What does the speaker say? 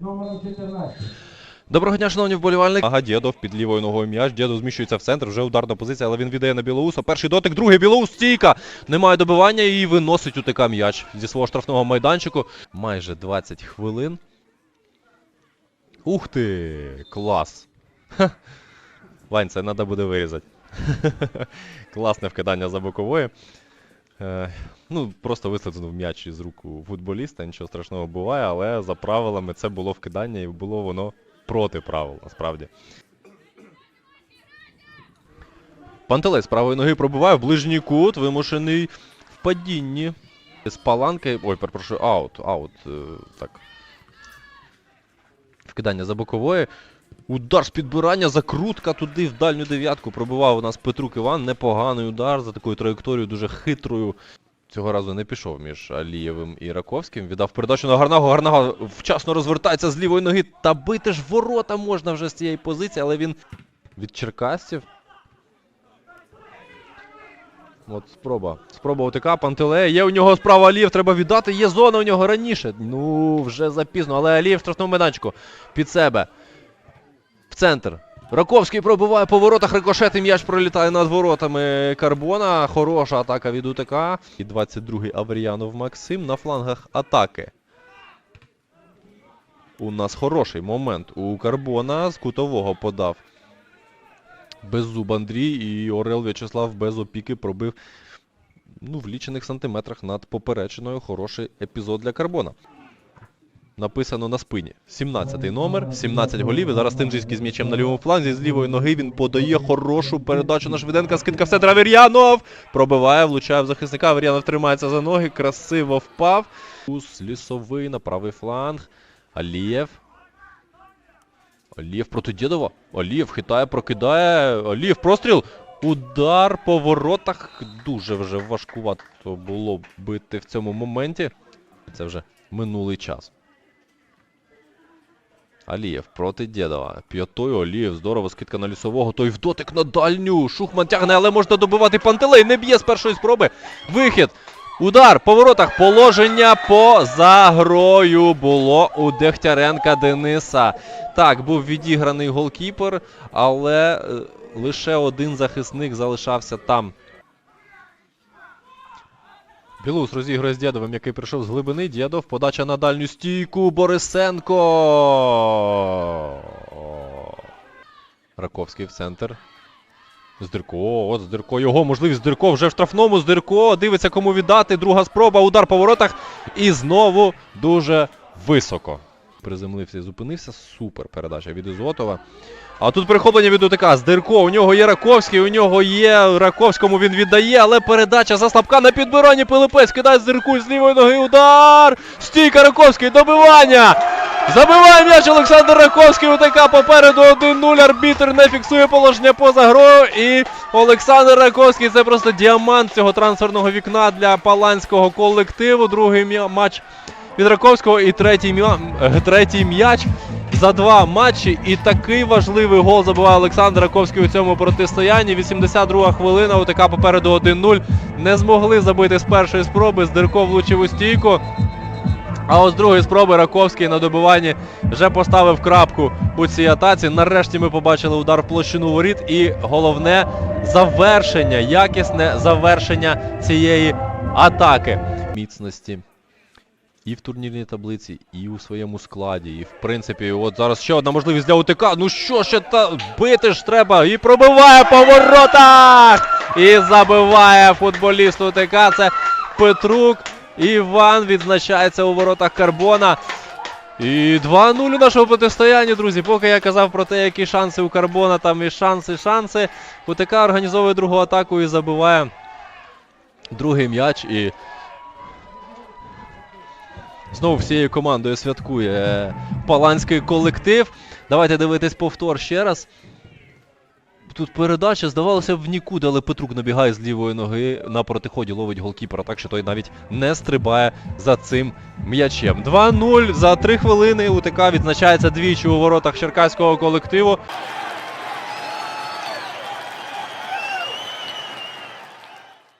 номером 14. Доброго дня, шановні вболівальники. Ага, Дєдов під лівою ногою м'яч. Дєдов зміщується в центр, вже ударна позиція, але він віддає на Білоуса. Перший дотик, другий Білоус стійка. Немає добивання і виносить УТК м'яч зі свого штрафного майданчику. Майже 20 хвилин. Ух ти! Клас! Ха. Вань, це треба буде вирізати. Класне вкидання за бокової. Е, ну, просто вислизнув м'яч із рук у футболіста, нічого страшного буває, але за правилами це було вкидання і було воно проти правил, насправді. Пантелець правої ноги пробиває в ближній кут, вимушений в падінні. З паланки. Ой, перепрошую, аут, аут. е, так. Вкидання за бокової. Удар з підбирання, закрутка туди в дальню дев'ятку. Пробивав у нас Петрук Іван. Непоганий удар за такою траєкторією, дуже хитрою. Цього разу не пішов між Алієвим і Раковським. Віддав передачу на Гарнагу. Гарнага вчасно розвертається з лівої ноги. Та бити ж ворота можна вже з цієї позиції, але він від черкасців. От спроба. Спроба ОТК, Пантелея. Є у нього справа Алієв, треба віддати. Є зона у нього раніше. Ну, вже запізно. Але Алієв в штрафному майданчику. Під себе. Центр. Раковський пробиває по воротах, рикошет і м'яч пролітає над воротами Карбона. Хороша атака від УТК. І 22-й Авріянов Максим на флангах атаки. У нас хороший момент у Карбона з кутового подав. Беззуб Андрій і Орел В'ячеслав без опіки пробив ну, в лічених сантиметрах над поперечиною. Хороший епізод для Карбона. Написано на спині. 17-й номер, 17 голів. І зараз Тимжицький з м'ячем на лівому фланзі. З лівої ноги він подає хорошу передачу на Швиденка. Скидка в центр Авер'янов. Пробиває, влучає в захисника. Авер'янов тримається за ноги. Красиво впав. Ус лісовий на правий фланг. Алієв. Алієв проти Дєдова. Алієв хитає, прокидає. Алієв простріл. Удар по воротах. Дуже вже важкувато було бити в цьому моменті. Це вже минулий час. Алієв проти Дєдова. П'ятою Алієв. Здорово, скидка на лісового. Той в дотик на дальню. Шухман тягне, але можна добивати Пантелей. Не б'є з першої спроби. Вихід. Удар по воротах. Положення поза грою було у Дегтяренка Дениса. Так, був відіграний голкіпер, але е, лише один захисник залишався там. Білус розігрує з дядовим, який прийшов з глибини. Дєдов, подача на дальню стійку. Борисенко. Раковський в центр. Здирко, от Здирко. Його можливість Здирко вже в штрафному. Здирко дивиться, кому віддати. Друга спроба, удар по воротах. І знову дуже високо. Приземлився і зупинився. Супер передача від Ізотова. А тут перехоплення від УТК. Здирко. У нього є Раковський, у нього є Раковському він віддає, але передача за слабка на підбиранні Пилипець. Кидає Здирку з лівої ноги. Удар! Стійка Раковський, добивання! Забиває м'яч Олександр Раковський. УТК попереду 1-0. Арбітр не фіксує положення поза грою. І Олександр Раковський це просто діамант цього трансферного вікна для паланського колективу. Другий матч від Раковського і е, третій м'яч за два матчі. І такий важливий гол забиває Олександр Раковський у цьому протистоянні. 82 хвилина. УТК попереду 1-0. Не змогли забити з першої спроби. Здирко влучив у стійку. А ось з другої спроби Раковський на добиванні вже поставив крапку у цій атаці. Нарешті ми побачили удар в площину воріт і головне завершення, якісне завершення цієї атаки. Міцності і в турнірній таблиці, і у своєму складі. І в принципі, от зараз ще одна можливість для УТК. Ну що ще та бити ж треба. І пробиває по воротах! І забиває футболіст УТК. Це Петрук. Іван відзначається у воротах Карбона. І 2-0 у нашого протистояння, друзі. Поки я казав про те, які шанси у Карбона, там і шанси, шанси. УТК організовує другу атаку і забиває другий м'яч. І знову всією командою святкує е, паланський колектив. Давайте дивитись повтор ще раз. Тут передача, здавалося б, в нікуди, але Петрук набігає з лівої ноги на протиході, ловить голкіпера, так що той навіть не стрибає за цим м'ячем. 2-0 за 3 хвилини. УТК відзначається двічі у воротах черкаського колективу.